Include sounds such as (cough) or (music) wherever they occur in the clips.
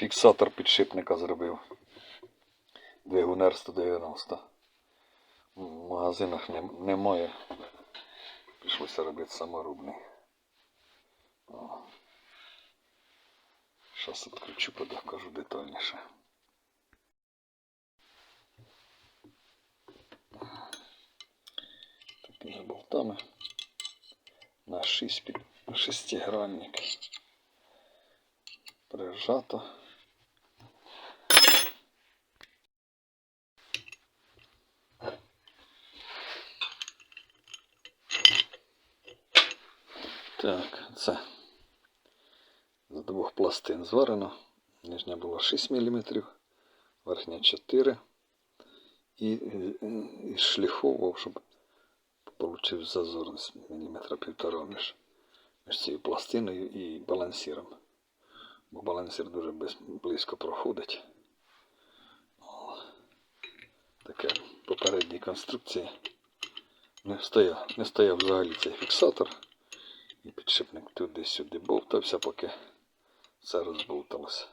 фіксатор підшипника зробив. Двигунер 190. В магазинах нем- немає. Прийшлося робити саморубний. Зараз відключу, покажу детальніше. Такими болтами на 6 під шестигранник. Прижато. Так, це з двох пластин зварено. Нижня була 6 мм, верхня 4 і, і шліфовував, щоб получив зазор міліметра півтора між, між цією пластиною і балансиром. Бо балансир дуже близько проходить. Таке попередній конструкції. Не стояв, не стояв взагалі цей фіксатор. І підшипник туди-сюди бовтався, поки все розбовталося.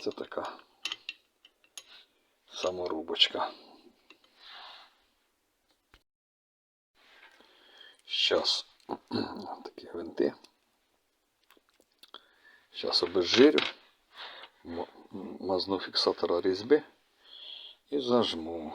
Це така саморубочка. Щас (clears throat) такі гвинти. Щас обезжирю, мазну фіксатора різьби і зажму.